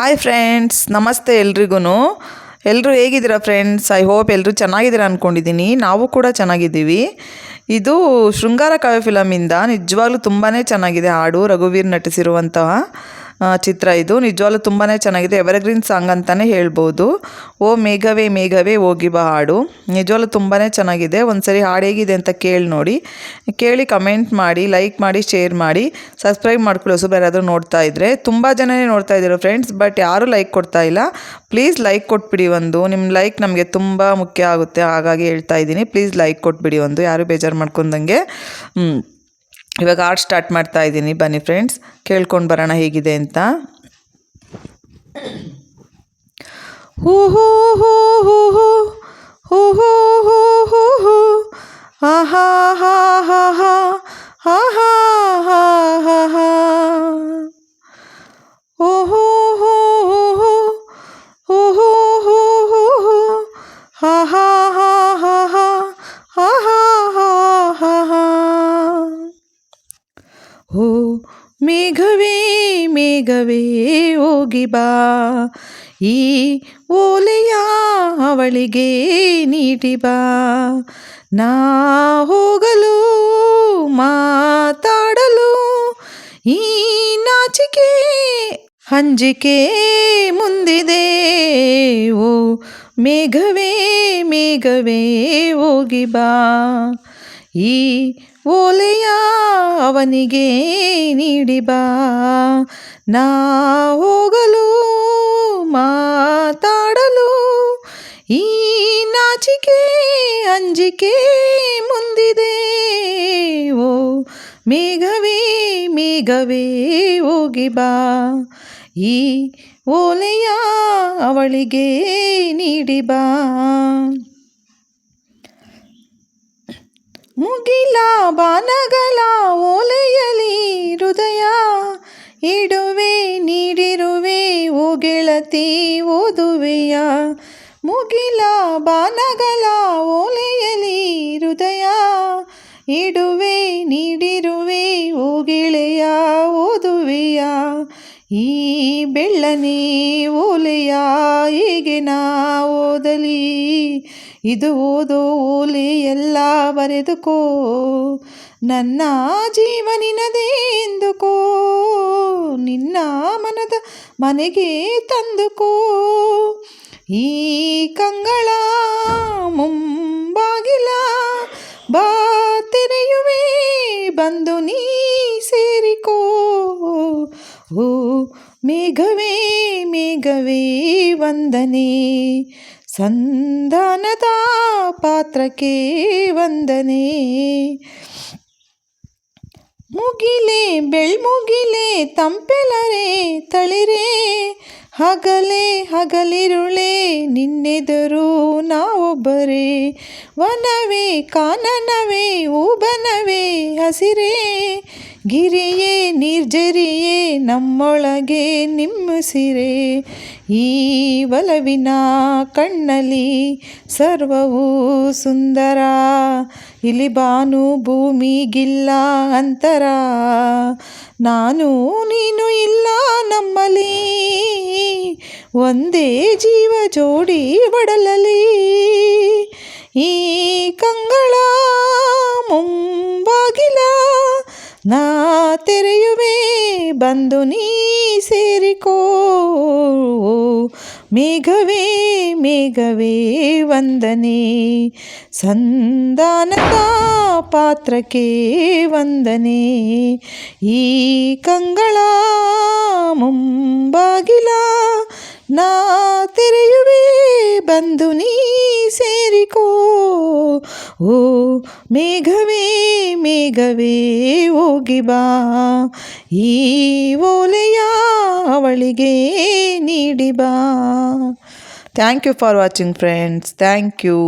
Hi friends ನಮಸ್ತೆ ಎಲ್ರಿಗೂ ಎಲ್ಲರೂ ಹೇಗಿದ್ದೀರಾ ಫ್ರೆಂಡ್ಸ್ ಐ ಹೋಪ್ ಎಲ್ಲರೂ ಚೆನ್ನಾಗಿದ್ದೀರಾ ಅಂದ್ಕೊಂಡಿದ್ದೀನಿ ನಾವು ಕೂಡ ಚೆನ್ನಾಗಿದ್ದೀವಿ. ಇದು ಶೃಂಗಾರ ಕಾವ್ಯ ಫಿಲಮಿಂದ ನಿಜವಾಗ್ಲೂ ತುಂಬಾ ಚೆನ್ನಾಗಿದೆ ಹಾಡು. ರಘುವೀರ್ ನಟಿಸಿರುವಂತಹ ಚಿತ್ರ ಇದು. ನಿಜವಾಗ್ಲೂ ತುಂಬಾ ಚೆನ್ನಾಗಿದೆ. ಎವರ್ಗ್ರೀನ್ ಸಾಂಗ್ ಅಂತಲೇ ಹೇಳ್ಬೋದು. ಓ ಮೇಘವೇ ಮೇಘವೇ, ಹೋಗಿ ಬಾ ಹಾಡು. ನಿಜವಾಗ್ಲೂ ತುಂಬಾ ಚೆನ್ನಾಗಿದೆ. ಒಂದ್ಸರಿ ಹಾಡು ಹೇಗಿದೆ ಅಂತ ಕೇಳಿ ನೋಡಿ. ಕೇಳಿ ಕಮೆಂಟ್ ಮಾಡಿ ಲೈಕ್ ಮಾಡಿ ಶೇರ್ ಮಾಡಿ. ಸಬ್ಸ್ಕ್ರೈಬ್ ಮಾಡ್ಕೊಳ್ಳಿ ಹೊಸಬ ಯಾರಾದರೂ ನೋಡ್ತಾ ಇದ್ದರೆ ತುಂಬ ಜನನೇ ನೋಡ್ತಾ ಇದ್ದೀರೋ ಫ್ರೆಂಡ್ಸ್ ಬಟ್ ಯಾರೂ ಲೈಕ್ ಕೊಡ್ತಾ ಇಲ್ಲ. ಪ್ಲೀಸ್ ಲೈಕ್ ಕೊಟ್ಬಿಡಿ ಒಂದು. ನಿಮ್ಮ ಲೈಕ್ ನಮಗೆ ತುಂಬ ಮುಖ್ಯ ಆಗುತ್ತೆ. ಹಾಗಾಗಿ ಹೇಳ್ತಾ ಇದ್ದೀನಿ. ಪ್ಲೀಸ್ ಲೈಕ್ ಕೊಟ್ಬಿಡಿ ಒಂದು. ಯಾರು ಬೇಜಾರು ಮಾಡ್ಕೊಂಡಂಗೆ. ಹ್ಞೂ ಇವಾಗ ಆರ್ಟ್ ಸ್ಟಾರ್ಟ್ ಮಾಡ್ತಾ ಇದ್ದೀನಿ. ಬನ್ನಿ ಫ್ರೆಂಡ್ಸ್ ಕೇಳ್ಕೊಂಡು ಬರೋಣ ಹೇಗಿದೆ ಅಂತ. ಹೂ ಹೂ ಹೂ ಹೂ ಹೂ ಹೂ ಹೂ ಹೂ ಆಹಾ ಹಾ ಹಾ ಹಾ ಹಾ ಹೋ ಮೇಘವೇ ಮೇಘವೇ ಹೋಗಿ ಬಾ. ಈ ಓಲೆಯ ಅವಳಿಗೆ ನೀಡಿ ಬಾ. ನಾ ಹೋಗಲು, ಮಾತಾಡಲು, ಈ ನಾಚಿಕೆ ಹಂಜಿಕೆ ಮುಂದಿದೆ. ಓ ಮೇಘವೇ ಮೇಘವೇ ಹೋಗಿ ಬಾ. ಈ ಓಲೆಯ ಅವನಿಗೆ ನೀಡಿ ಬಾ. ನಾ ಹೋಗಲು, ಮಾತಾಡಲು, ಈ ನಾಚಿಕೆ ಅಂಜಿಕೆ ಮುಂದಿದೆ. ಓ, ಮೇಘವೇ ಮೇಘವೇ, ಹೋಗಿ ಬಾ. ಈ ಓಲೆಯ ಅವಳಿಗೆ ನೀಡಿ ಬಾ ಮುಗಿಲ ಬಾನಗಳ ಓಲೆಯಲಿ ಹೃದಯ. ಇಡುವೆ ನೀಡಿರುವೆ, ಓ ಗೆಳತಿ, ಓದುವೆಯ. ಮುಗಿಲ ಬಾನಗಳ ಓಲೆಯಲಿ ಹೃದಯ. ಇಡುವೆ ನೀಡಿರುವೆ, ಓ ಗೆಳೆಯ, ಓದುವೆಯ. ಈ ಬೆಳ್ಳನಿ ಓಲೆಯ ಹೀಗೆ ನಾ ಓದಲಿ, ಇದು ಓದೋ ಓಲೆ ಎಲ್ಲ ಬರೆದುಕೋ, ನನ್ನ ಜೀವನಿನದೇ ಎಂದುಕೋ, ನಿನ್ನ ಮನದ ಮನೆಗೆ ತಂದುಕೋ. ಈ ಕಂಗಳ ಮುಂಬಾಗಿಲ ಬಾ ತೆರೆಯುವೆ ಬಂದು ನೀ ಸೇರಿಕೋ. ಓ, ಮೇಘವೇ ಮೇಘವೇ ವಂದನೆ. ಸಂಧಾನದ ಪಾತ್ರಕ್ಕೆ ವಂದನೆ. ಮುಗಿಲೆ, ಬೆಳ್ಮುಗಿಲೆ, ತಂಪೆಲರೆ, ತಳಿರೆ. ಹಗಲೇ, ಹಗಲಿರುಳೆ, ನಿನ್ನೆದರು ನಾವೊಬ್ಬರೇ. ವನವೇ, ಕಾನನವೇ ಊಬನವೇ ಹಸಿರೇ. ಗಿರಿಯೇ ನಿರ್ಜರಿಯೇ ನಮ್ಮೊಳಗೆ ನಿಮ್ಮಸಿರೆ. ಈ ಒಲವಿನ ಕಣ್ಣಲ್ಲಿ ಸರ್ವವೂ ಸುಂದರ. ಇಲ್ಲಿ ಬಾನು ಭೂಮಿಗಿಲ್ಲ ಅಂತರ. ನಾನು ನೀನು ಇಲ್ಲ ನಮ್ಮಲ್ಲಿ. ಒಂದೇ ಜೀವ ಜೋಡಿ ಒಡಲಲಿ. ಈ ಕಂಗಳ ಬಂದು ನೀ ಸೇರಿಕೋ. ಮೇಘವೇ ಮೇಘವೇ ವಂದನೆ. ಸಂದಾನದ ಪಾತ್ರಕ್ಕೆ ವಂದನೆ. ಈ ಕಂಗಳ ಮುಂಬಾಗಿಲ ನಾ ತೆರೆಯುವೆ, ಬಂದು ನೀ ಸೇರಿಕೋ. ಓ ಮೇಘವೇ ಮೇಘವೇ, ಹೋಗಿ ಬಾ. ಈ ಓಲೆಯ ಅವಳಿಗೆ ನೀಡಿ ಬಾ. Thank you for watching friends thank you